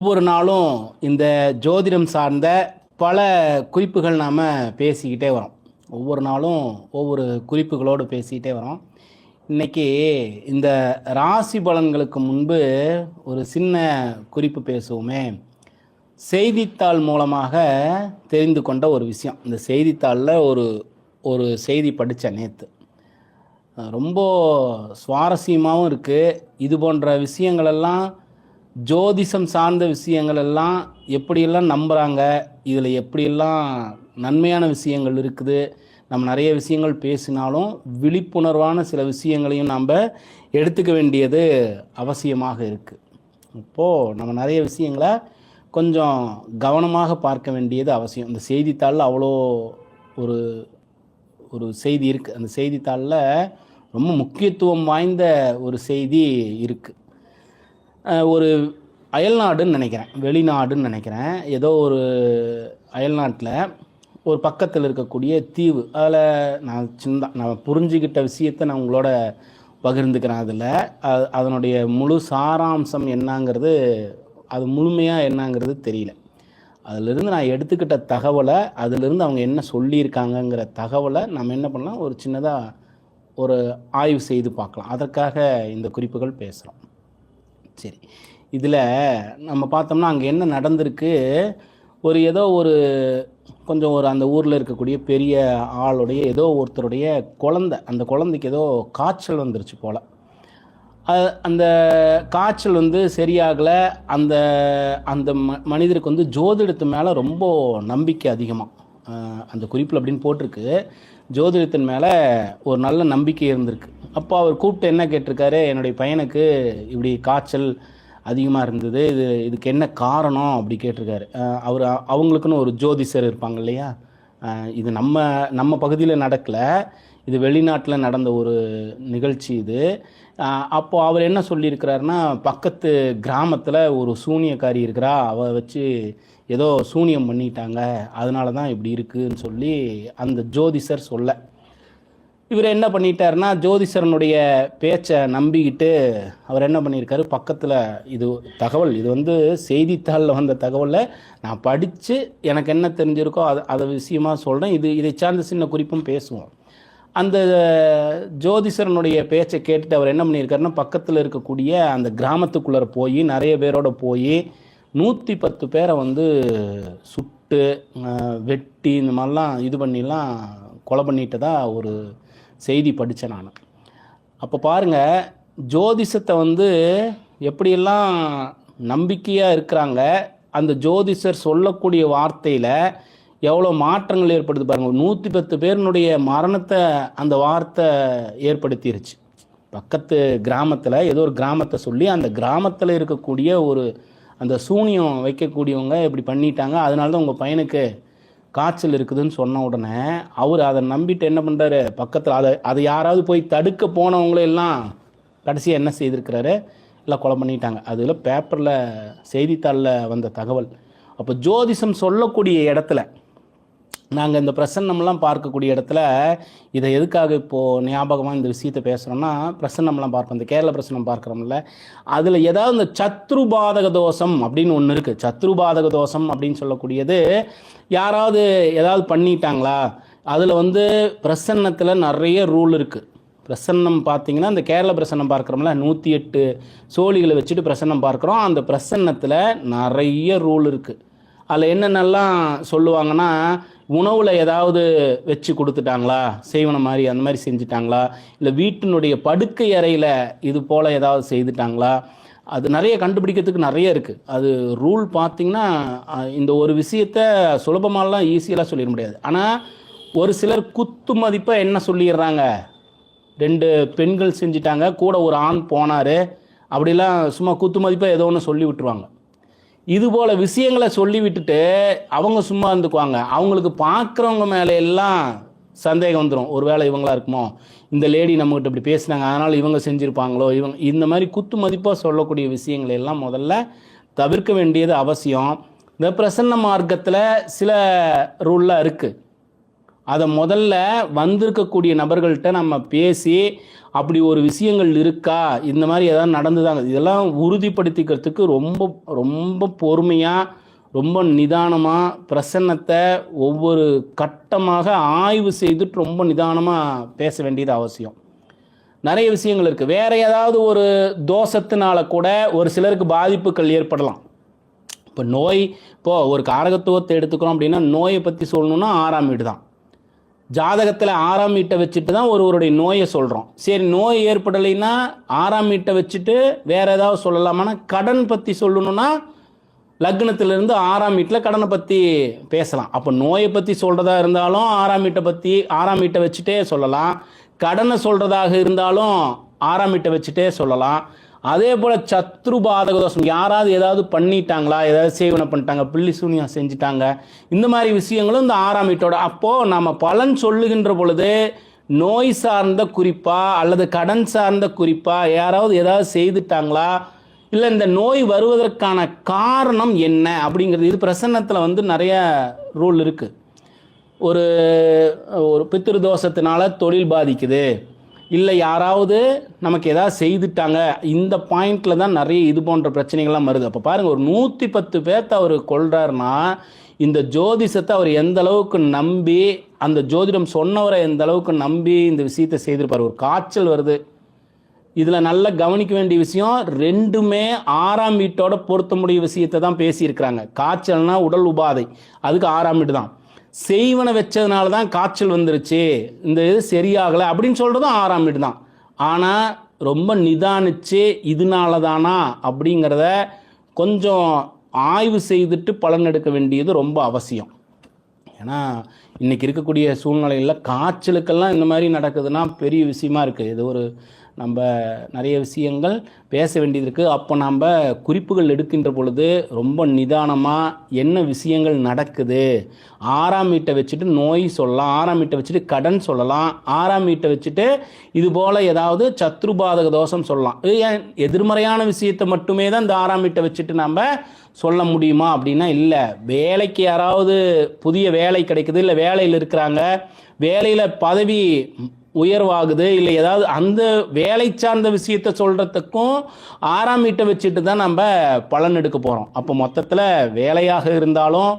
ஒவ்வொரு நாளும் இந்த ஜோதிடம் சார்ந்த பல குறிப்புகள் நாம் பேசிக்கிட்டே வரோம். ஒவ்வொரு நாளும் ஒவ்வொரு குறிப்புகளோடு பேசிக்கிட்டே வரோம். இன்றைக்கி இந்த ராசி பலன்களுக்கு முன்பு ஒரு சின்ன குறிப்பு பேசுவோமே. செய்தித்தாள் மூலமாக தெரிந்து கொண்ட ஒரு விஷயம். இந்த செய்தித்தாளில் ஒரு ஒரு செய்தி படித்தேன் நேற்று ரொம்ப சுவாரஸ்யமாகவும் இருக்குது இது போன்ற விஷயங்களெல்லாம் ஜோதிஷம் சார்ந்த விஷயங்கள் எல்லாம் எப்படியெல்லாம் நம்புகிறாங்க இதில் எப்படியெல்லாம் நன்மையான விஷயங்கள் இருக்குது நம்ம நிறைய விஷயங்கள் பேசினாலும் விழிப்புணர்வான சில விஷயங்களையும் நம்ம எடுத்துக்க வேண்டியது அவசியமாக இருக்குது இப்போது நம்ம நிறைய விஷயங்களை கொஞ்சம் கவனமாக பார்க்க வேண்டியது அவசியம். இந்த செய்தித்தாளில் அவ்வளோ ஒரு ஒரு செய்தி இருக்குது அந்த செய்தித்தாளில் ரொம்ப முக்கியத்துவம் வாய்ந்த ஒரு செய்தி இருக்குது ஒரு அயல்நாடுன்னு நினைக்கிறேன். வெளிநாடுன்னு நினைக்கிறேன். ஏதோ ஒரு அயல்நாட்டில் ஒரு பக்கத்தில் இருக்கக்கூடிய தீவு. அதில் நான் சின்ன நான் புரிஞ்சுக்கிட்ட விஷயத்தை நான் உங்களோட பகிர்ந்துக்கிறேன் அதில். அது அதனுடைய முழு சாராம்சம் என்னங்கிறது அது முழுமையாக என்னங்கிறது தெரியல. அதிலிருந்து நான் எடுத்துக்கிட்ட தகவலை அதிலிருந்து அவங்க என்ன சொல்லியிருக்காங்கங்கிற தகவலை நம்ம என்ன பண்ணலாம்? ஒரு சின்னதாக ஒரு ஆய்வு செய்து பார்க்கலாம். அதற்காக இந்த குறிப்புகள் பேசுகிறோம் சரி. இதில் நம்ம பார்த்தோம்னா அங்கே என்ன நடந்திருக்கு? ஒரு ஏதோ ஒரு கொஞ்சம் ஒரு அந்த ஊரில் இருக்கக்கூடிய பெரிய ஆளுடைய ஏதோ ஒருத்தருடைய குழந்தை அந்த குழந்தைக்கு ஏதோ காய்ச்சல் வந்துருச்சு போல். அந்த காய்ச்சல் வந்து சரியாகலை. அந்த அந்த ம மனிதருக்கு வந்து ஜோதிடத்து மேலே ரொம்ப நம்பிக்கை அதிகமாக அந்த குறிப்பில் அப்படின்னு போட்டிருக்கு. ஜோதிடத்தின் மேலே ஒரு நல்ல நம்பிக்கை இருந்திருக்கு. அப்போ அவர் கூப்பிட்டு என்ன கேட்டிருக்காரு? என்னுடைய பையனுக்கு இப்படி காய்ச்சல் அதிகமாக இருந்தது. இது இதுக்கு என்ன காரணம்? அப்படி கேட்டிருக்காரு. அவர் அவங்களுக்குன்னு ஒரு ஜோதிஷர் இருப்பாங்க இல்லையா? இது நம்ம நம்ம பகுதியில் நடக்கல. இது வெளிநாட்டில் நடந்த ஒரு நிகழ்ச்சி இது. அப்போது அவர் என்ன சொல்லியிருக்கிறாருன்னா பக்கத்து கிராமத்தில் ஒரு சூனியக்காரி இருக்கிறா. அவ வச்சு ஏதோ சூனியம் பண்ணிட்டாங்க. அதனால தான் இப்படி இருக்குன்னு சொல்லி அந்த ஜோதிஷர் சொல்ல. இவர் என்ன பண்ணிட்டாருன்னா ஜோதிஷரனுடைய பேச்சை நம்பிக்கிட்டு அவர் என்ன பண்ணியிருக்காரு பக்கத்தில் இது தகவல் இது வந்து செய்தித்தாளில் வந்த தகவலை நான் படித்து எனக்கு என்ன தெரிஞ்சிருக்கோ அது அதை விஷயமா சொல்கிறேன் இது இதை சார்ந்த சின்ன குறிப்பும் பேசுவோம். அந்த ஜோதிஷரனுடைய பேச்சை கேட்டுட்டு அவர் என்ன பண்ணியிருக்காருன்னா பக்கத்தில் இருக்கக்கூடிய அந்த கிராமத்துக்குள்ளே போய் நிறைய பேரோட போய் நூற்றி பத்து பேரை வந்து சுட்டு வெட்டி இந்த மாதிரிலாம் இது பண்ணிலாம் கொலை பண்ணிட்டதா ஒரு செய்தி படித்தேன் நான். அப்போ பாருங்கள் ஜோதிஷத்தை வந்து எப்படியெல்லாம் நம்பிக்கையாக இருக்கிறாங்க அந்த ஜோதிஷர் சொல்லக்கூடிய வார்த்தையில் எவ்வளோ மாற்றங்கள் ஏற்படுது பாருங்கள் நூற்றி பத்து பேரினுடைய மரணத்தை அந்த வார்த்தை ஏற்படுத்திருச்சு. பக்கத்து கிராமத்தில் ஏதோ ஒரு கிராமத்தை சொல்லி அந்த கிராமத்தில் இருக்கக்கூடிய ஒரு அந்த சூனியம் வைக்கக்கூடியவங்க இப்படி பண்ணிட்டாங்க. அதனால தான் உங்கள் பையனுக்கு காய்ச்சல் இருக்குதுன்னு சொன்ன உடனே அவர் அதை நம்பிட்டு என்ன பண்ணுறாரு பக்கத்தில் அதை அதை யாராவது போய் தடுக்க போனவங்களெல்லாம் கடைசியாக என்ன செய்திருக்கிறாரு? எல்லாம் கொலை பண்ணிட்டாங்க. அதில் பேப்பரில் செய்தித்தாளில் வந்த தகவல். அப்போ ஜோதிஷம் சொல்லக்கூடிய இடத்துல நாங்கள் இந்த பிரசன்னம்லாம் பார்க்கக்கூடிய இடத்துல இதை எதுக்காக இப்போது ஞாபகமாக இந்த விஷயத்தை பேசுகிறோன்னா பிரசன்னம்லாம் பார்ப்போம். இந்த கேரள பிரசன்னம் பார்க்குறோம்ல. அதில் ஏதாவது இந்த சத்ருபாதக தோஷம் அப்படின்னு ஒன்று இருக்குது சத்ருபாதக தோஷம் அப்படின்னு சொல்லக்கூடியது யாராவது ஏதாவது பண்ணிட்டாங்களா? அதில் வந்து பிரசன்னத்தில் நிறைய ரூல் இருக்குது பிரசன்னம் பார்த்தீங்கன்னா இந்த கேரள பிரசன்னம் பார்க்குறோம்ல நூற்றி எட்டு சோழிகளை வச்சுட்டு பிரசன்னம் பார்க்குறோம். அந்த பிரசன்னத்தில் நிறைய ரூல் இருக்குது அதில் என்னென்னலாம் சொல்லுவாங்கன்னா உணவில் ஏதாவது வச்சு கொடுத்துட்டாங்களா? செய்வன மாதிரி அந்த மாதிரி செஞ்சுட்டாங்களா? இல்லை வீட்டினுடைய படுக்கை அறையில் இது போல் ஏதாவது செய்துட்டாங்களா? அது நிறைய கண்டுபிடிக்கிறதுக்கு நிறைய இருக்குது அது ரூல் பார்த்தீங்கன்னா இந்த ஒரு விஷயத்த சுலபமாலாம் ஈஸியெல்லாம் சொல்லிட முடியாது. ஆனால் ஒரு சிலர் குத்து மதிப்பாக என்ன சொல்லிடுறாங்க? ரெண்டு பெண்கள் செஞ்சிட்டாங்க கூட ஒரு ஆண் போனார். அப்படிலாம் சும்மா குத்து மதிப்பாக ஏதோ ஒன்று சொல்லி விட்டுருவாங்க. இது போல விஷயங்களை சொல்லி விட்டுட்டு அவங்க சும்மா இருந்துக்குவாங்க. அவங்களுக்கு பார்க்குறவங்க மேலே எல்லாம் சந்தேகம் வந்துடும் ஒரு வேளை இவங்களா இருக்குமோ? இந்த லேடி நம்மகிட்ட இப்படி பேசுனாங்க. அதனால் இவங்க செஞ்சுருப்பாங்களோ? இவங்க இந்த மாதிரி குத்து மதிப்பாக சொல்லக்கூடிய விஷயங்களை எல்லாம் முதல்ல தவிர்க்க வேண்டியது அவசியம். இந்த பிரசன்ன மார்க்கத்தில் சில ரூல்லாம் இருக்குது அதை முதல்ல வந்திருக்கக்கூடிய நபர்கள்ட்ட நம்ம பேசி அப்படி ஒரு விஷயங்கள் இருக்கா? இந்த மாதிரி ஏதாவது நடந்துதாங்க. இதெல்லாம் உறுதிப்படுத்திக்கிறதுக்கு ரொம்ப ரொம்ப பொறுமையாக ரொம்ப நிதானமாக பிரசன்னத்தை ஒவ்வொரு கட்டமாக ஆய்வு செய்துட்டு ரொம்ப நிதானமாக பேச வேண்டியது அவசியம். நிறைய விஷயங்கள் இருக்குது வேற ஏதாவது ஒரு தோஷத்தினால கூட ஒரு சிலருக்கு பாதிப்புகள் ஏற்படலாம். இப்போ நோய் இப்போது ஒரு காரகத்துவத்தை எடுத்துக்கிறோம் அப்படின்னா நோயை பற்றி சொல்லணுன்னா ஆறாம் வீடு தான் ஜாதகத்தில் ஆறாம் வீட்டை வச்சுட்டு தான் ஒருவருடைய நோயை சொல்கிறோம் சரி நோய் ஏற்படலைன்னா ஆறாம் வீட்டை வச்சுட்டு வேற ஏதாவது சொல்லலாமான்னா கடன் பற்றி சொல்லணும்னா லக்னத்திலிருந்து ஆறாம் வீட்டில் கடனை பற்றி பேசலாம். அப்போ நோயை பற்றி சொல்கிறதா இருந்தாலும் ஆறாம் வீட்டை பற்றி ஆறாம் வீட்டை வச்சுட்டே சொல்லலாம். கடனை சொல்கிறதாக இருந்தாலும் ஆறாம் வீட்டை வச்சுட்டே சொல்லலாம். அதே போல் சத்ரு பாதக தோஷம். யாராவது ஏதாவது பண்ணிட்டாங்களா? ஏதாவது சேவனை பண்ணிட்டாங்க பில்லி சூனியம் செஞ்சுட்டாங்க. இந்த மாதிரி விஷயங்களும் இந்த ஆறாம் வீட்டோட. அப்போது நம்ம பலன் சொல்லுகின்ற பொழுது நோய் சார்ந்த குறிப்பா அல்லது கடன் சார்ந்த குறிப்பா யாராவது ஏதாவது செய்துட்டாங்களா? இல்லை இந்த நோய் வருவதற்கான காரணம் என்ன அப்படிங்கிறது இது பிரசன்னத்தில் வந்து நிறைய ரூல் இருக்குது ஒரு ஒரு பித்திரு தோஷத்தினால தொழில் பாதிக்குது. இல்லை யாராவது நமக்கு எதாவது செய்துட்டாங்க இந்த பாயிண்டில் தான் நிறைய இது போன்ற பிரச்சனைகள்லாம் வருது. அப்போ பாருங்கள் ஒரு நூற்றி பத்து பேர்த்த அவர் கொள்கிறாருன்னா இந்த ஜோதிஷத்தை அவர் எந்த அளவுக்கு நம்பி அந்த ஜோதிடம் சொன்னவரை எந்த அளவுக்கு நம்பி இந்த விஷயத்தை செய்திருப்பார். ஒரு காய்ச்சல் வருது. இதில் நல்லா கவனிக்க வேண்டிய விஷயம் ரெண்டுமே ஆறாம் வீட்டோட பொருத்தமுடைய விஷயத்தை தான் பேசியிருக்கிறாங்க. காய்ச்சல்னா உடல் உபாதை. அதுக்கு ஆறாம் வீடு தான். செய்வனை வச்சதுனால தான் காய்ச்சல் வந்துருச்சு. இந்த இது சரியாகலை அப்படின்னு சொல்கிறதும் ஆறாம் வீடு தான். ஆனால் ரொம்ப நிதானிச்சு இதனால தானா அப்படிங்கிறத கொஞ்சம் ஆய்வு செய்துட்டு பலன் எடுக்க வேண்டியது ரொம்ப அவசியம். ஏன்னா இன்றைக்கி இருக்கக்கூடிய சூழ்நிலையில் காய்ச்சலுக்கெல்லாம் இந்த மாதிரி நடக்குதுன்னா பெரிய விஷயமா இருக்குது இது ஒரு நம்ம நிறைய விஷயங்கள் பேச வேண்டியது இருக்குது அப்போ நம்ம குறிப்புகள் எடுக்கின்ற பொழுது ரொம்ப நிதானமாக என்ன விஷயங்கள் நடக்குது? ஆறாம் வீட்டை வச்சுட்டு நோய் சொல்லலாம் ஆறாம் வீட்டை வச்சுட்டு கடன் சொல்லலாம் ஆறாம் வீட்டை வச்சுட்டு இது போல் ஏதாவது சத்ருபாதக தோஷம் சொல்லலாம். ஏன் எதிர்மறையான விஷயத்தை மட்டுமே தான் இந்த ஆறாம் வீட்டை வச்சுட்டு நம்ம சொல்ல முடியுமா அப்படின்னா இல்லை. வேலைக்கு யாராவது புதிய வேலை கிடைக்குது இல்லை வேலையில் இருக்கிறாங்க வேலையில் பதவி உயர்வாகுது இல்லை ஏதாவது அந்த வேலை சார்ந்த விஷயத்த சொல்கிறதுக்கும் ஆறாம் வீட்டை வச்சுட்டு தான் நம்ம பலன் எடுக்க போகிறோம் அப்போ மொத்தத்தில் வேலையாக இருந்தாலும்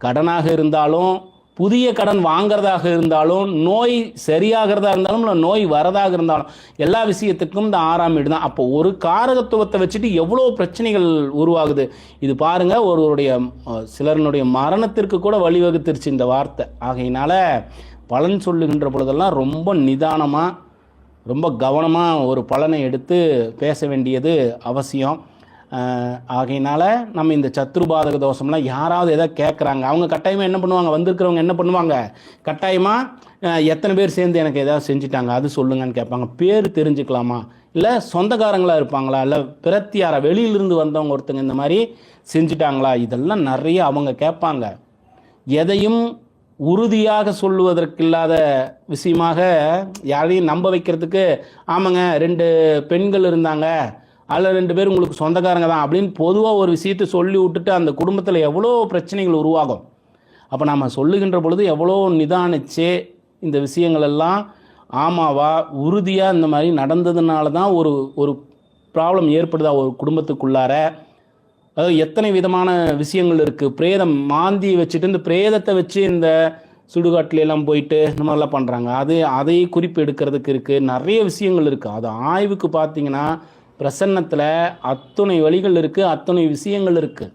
கடனாக இருந்தாலும் புதிய கடன் வாங்கிறதாக இருந்தாலும் நோய் சரியாகிறதா இருந்தாலும் இல்லை நோய் வரதாக இருந்தாலும் எல்லா விஷயத்துக்கும் இந்த ஆறாம் வீடு தான். அப்போ ஒரு காரகத்துவத்தை வச்சுட்டு எவ்வளோ பிரச்சனைகள் உருவாகுது? இது பாருங்கள் ஒருவருடைய சிலருடைய மரணத்திற்கு கூட வழிவகுத்துருச்சு இந்த வார்த்தை. ஆகையினால பலன் சொல்லுகின்ற பொழுதெல்லாம் ரொம்ப நிதானமாக ரொம்ப கவனமாக ஒரு பலனை எடுத்து பேச வேண்டியது அவசியம். ஆகையினால் நம்ம இந்த சத்ருபாதக தோஷம்லாம் யாராவது எதை கேட்குறாங்க அவங்க கட்டாயமாக என்ன பண்ணுவாங்க? வந்திருக்கிறவங்க என்ன பண்ணுவாங்க? கட்டாயமாக எத்தனை பேர் சேர்ந்து எனக்கு எதாவது செஞ்சுட்டாங்க? அது சொல்லுங்கன்னு கேட்பாங்க. பேர் தெரிஞ்சுக்கலாமா? இல்லை சொந்தக்காரங்களாக இருப்பாங்களா? இல்லை பிரத்தியாரா? வெளியிலிருந்து வந்தவங்க ஒருத்தங்க இந்த மாதிரி செஞ்சுட்டாங்களா? இதெல்லாம் நிறைய அவங்க கேட்பாங்க. எதையும் உறுதியாக சொல்லுவதற்கு இல்லாத விஷயமாக யாரையும் நம்ப வைக்கிறதுக்கு ஆமாங்க ரெண்டு பெண்கள் இருந்தாங்க அதில் ரெண்டு பேர் உங்களுக்கு சொந்தக்காரங்க தான் அப்படின்னு பொதுவாக ஒரு விஷயத்தை சொல்லி விட்டுட்டு அந்த குடும்பத்தில் எவ்வளோ பிரச்சனைகள் உருவாகும். அப்போ நம்ம சொல்லுகின்ற பொழுது எவ்வளோ நிதானிச்சு இந்த விஷயங்கள் எல்லாம் ஆமாவா உறுதியாக இந்த மாதிரி நடந்ததுனால தான் ஒரு ஒரு ப்ராப்ளம் ஏற்படுதா ஒரு குடும்பத்துக்குள்ளார? அதாவது எத்தனை விதமான விஷயங்கள் இருக்குது பிரேதம் மாந்தி வச்சுட்டு இந்த பிரேதத்தை வச்சு இந்த சுடுகாட்டில எல்லாம் போயிட்டு இந்த மாதிரிலாம் பண்ணுறாங்க அது அதை குறிப்பு எடுக்கிறதுக்கு இருக்குது நிறைய விஷயங்கள் இருக்குது அது ஆய்வுக்கு பார்த்தீங்கன்னா பிரசன்னத்தில் அத்தனை வழிகள் இருக்குது அத்தனை விஷயங்கள் இருக்குது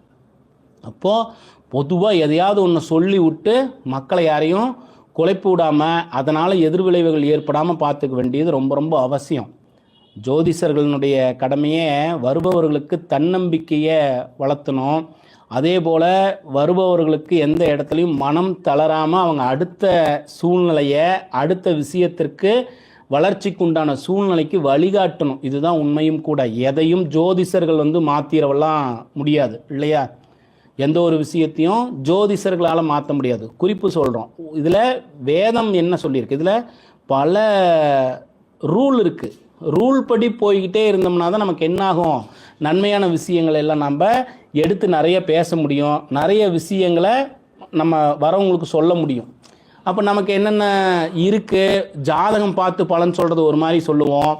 அப்போது பொதுவாக எதையாவது ஒன்று சொல்லி விட்டு மக்களை யாரையும் குலைப்பு விடாமல் அதனால் எதிர்விளைவுகள் ஏற்படாமல் பார்த்துக்க வேண்டியது ரொம்ப ரொம்ப அவசியம். ஜோதிஷர்களினுடைய கடமையே வருபவர்களுக்கு தன்னம்பிக்கையை வளர்த்தணும். அதே போல் வருபவர்களுக்கு எந்த இடத்துலையும் மனம் தளராமல் அவங்க அடுத்த சூழ்நிலையை அடுத்த விஷயத்திற்கு வளர்ச்சிக்கு உண்டான சூழ்நிலைக்கு வழிகாட்டணும். இதுதான் உண்மையும் கூட. எதையும் ஜோதிஷர்கள் வந்து மாற்றிடவெல்லாம் முடியாது இல்லையா? எந்த ஒரு விஷயத்தையும் ஜோதிஷர்களால் மாற்ற முடியாது. குறிப்பு சொல்கிறோம் இதில் வேதம் என்ன சொல்லியிருக்கு? இதில் பல ரூல் இருக்குது ரூல் படி போய்கிட்டே இருந்தோம்னா தான் நமக்கு என்னாகும்? நன்மையான விஷயங்களை எல்லாம் நம்ம எடுத்து நிறைய பேச முடியும். நிறைய விஷயங்களை நம்ம வரவங்களுக்கு சொல்ல முடியும். அப்போ நமக்கு என்னென்ன இருக்குது ஜாதகம் பார்த்து பலன் சொல்கிறது ஒரு மாதிரி சொல்லுவோம்.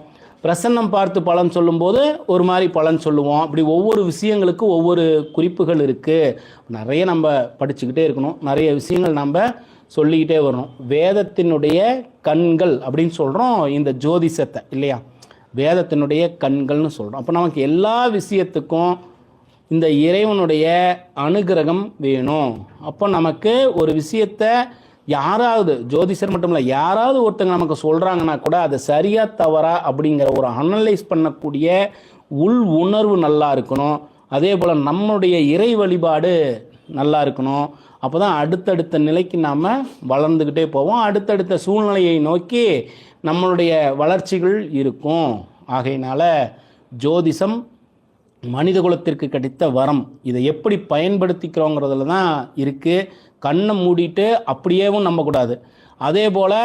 பிரசன்னம் பார்த்து பலன் சொல்லும்போது ஒரு மாதிரி பலன் சொல்லுவோம். அப்படி ஒவ்வொரு விஷயங்களுக்கும் ஒவ்வொரு குறிப்புகள் இருக்குது நிறைய நம்ம படிச்சுக்கிட்டே இருக்கணும். நிறைய விஷயங்கள் நம்ம சொல்லிக்கிட்டே வரணும். வேதத்தினுடைய கண்கள் அப்படின்னு சொல்கிறோம் இந்த ஜோதிஷத்தை இல்லையா? வேதத்தினுடைய கண்கள்னு சொல்கிறோம் அப்போ நமக்கு எல்லா விஷயத்துக்கும் இந்த இறைவனுடைய அனுகிரகம் வேணும். அப்போ நமக்கு ஒரு விஷயத்தை யாராவது ஜோதிஷர் மட்டும் இல்லை யாராவது ஒருத்தங்க நமக்கு சொல்கிறாங்கன்னா கூட அது சரியா தவறா அப்படிங்கிற ஒரு அனலைஸ் பண்ணக்கூடிய உள் உணர்வு நல்லா இருக்கணும். அதே போல் நம்மளுடைய இறை வழிபாடு நல்லா இருக்கணும் அப்போ தான் அடுத்தடுத்த நிலைக்கு நாம் வளர்ந்துக்கிட்டே போவோம். அடுத்தடுத்த சூழ்நிலையை நோக்கி நம்மளுடைய வளர்ச்சிகள் இருக்கும். ஆகையினால ஜோதிஷம் மனித குலத்திற்கு கிடைத்த வரம். இதை எப்படி பயன்படுத்திக்கிறோங்கிறதுல தான் இருக்குது கண்ணை மூடிட்டு அப்படியேவும் நம்பக்கூடாது. அதே போல்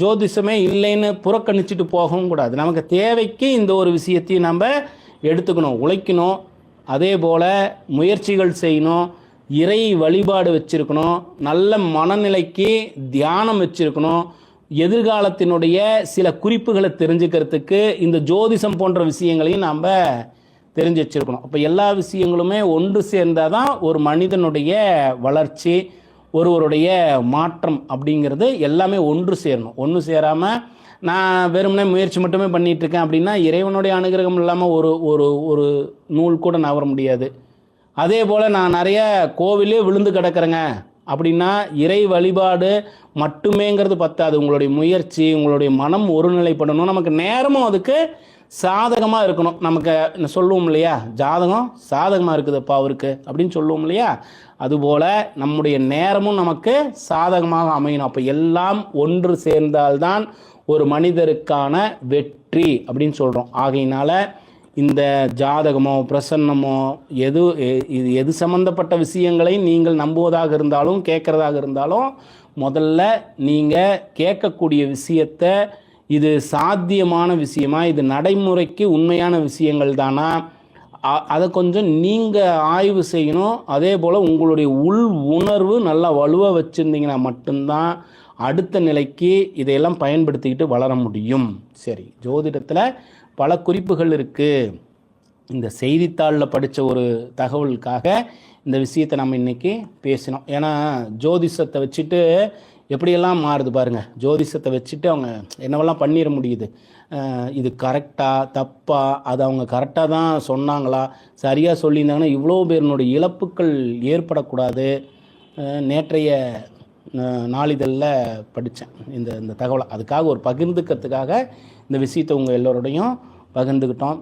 ஜோதிஷமே இல்லைன்னு புறக்கணிச்சிட்டு போகவும் கூடாது. நமக்கு தேவைக்கு இந்த ஒரு விஷயத்தையும் நம்ம எடுத்துக்கணும் உழைக்கணும். அதே போல் முயற்சிகள் செய்யணும். இறை வழிபாடு வச்சிருக்கணும். நல்ல மனநிலைக்கு தியானம் வச்சிருக்கணும். எதிர்காலத்தினுடைய சில குறிப்புகளை தெரிஞ்சுக்கிறதுக்கு இந்த ஜோதிஷம் போன்ற விஷயங்களையும் நாம் தெரிஞ்சு வச்சிருக்கணும். அப்போ எல்லா விஷயங்களுமே ஒன்று சேர்ந்தால் தான் ஒரு மனிதனுடைய வளர்ச்சி ஒருவருடைய மாற்றம் அப்படிங்கிறது எல்லாமே ஒன்று சேரணும். ஒன்று சேராமல் நான் வெறுமனே முயற்சி மட்டுமே பண்ணிகிட்ருக்கேன் அப்படின்னா இறைவனுடைய அனுகிரகம் இல்லாமல் ஒரு ஒரு ஒரு நூல் கூட நவர முடியாது. அதே போல் நான் நிறைய கோவிலே விழுந்து கிடக்கிறேங்க. அப்படின்னா இறை வழிபாடு மட்டுமேங்கிறது பத்தாது. உங்களுடைய முயற்சி உங்களுடைய மனம் ஒருநிலைப்படணும் நமக்கு நேரமும் அதுக்கு சாதகமாக இருக்கணும். நமக்கு சொல்லுவோம் இல்லையா? ஜாதகம் சாதகமாக இருக்குதுப்பா அவருக்கு அப்படின்னு சொல்லுவோம் இல்லையா? அதுபோல் நம்முடைய நேரமும் நமக்கு சாதகமாக அமையணும். அப்போ எல்லாம் ஒன்று சேர்ந்தால்தான் ஒரு மனிதருக்கான வெற்றி அப்படின்னு சொல்கிறோம் ஆகையினால இந்த ஜாதகமோ பிரசன்னமோ எது எ- இது எது சம்மந்தப்பட்ட விஷயங்களை நீங்கள் நம்புவதாக இருந்தாலும் கேட்குறதாக இருந்தாலும் முதல்ல நீங்கள் கேட்கக்கூடிய விஷயத்தை இது சாத்தியமான விஷயமா இது நடைமுறைக்கு உண்மையான விஷயங்கள் தானா அதை கொஞ்சம் நீங்கள் ஆய்வு செய்யணும். அதே போல் உங்களுடைய உள் உணர்வு நல்லா வலுவாக வச்சுருந்தீங்கன்னா மட்டும்தான் அடுத்த நிலைக்கு இதையெல்லாம் பயன்படுத்திக்கிட்டு வளர முடியும். சரி ஜோதிடத்தில் பல குறிப்புகள் இருக்குது இந்த செய்தித்தாளில் படித்த ஒரு தகவலுக்காக இந்த விஷயத்தை நம்ம இன்னைக்கு பேசினோம். ஏன்னா ஜோதிஷத்தை வச்சுட்டு எப்படியெல்லாம் மாறுது பாருங்கள் ஜோதிஷத்தை வச்சுட்டு அவங்க என்னவெல்லாம் பண்ணிட முடியுது? இது கரெக்டாக தப்பாக அது அவங்க கரெக்டாக தான் சொன்னாங்களா? சரியாக சொல்லியிருந்தாங்கன்னா இவ்வளோ பேருனுடைய இழப்புக்கள் ஏற்படக்கூடாது. நேற்றைய நாளிதழில் படித்தேன் இந்த இந்த தகவலை. அதுக்காக ஒரு பகிர்ந்துக்கிறதுக்காக இந்த விஷயத்தை உங்கள் எல்லோரோடையும் பகிர்ந்துக்கிட்டோம்.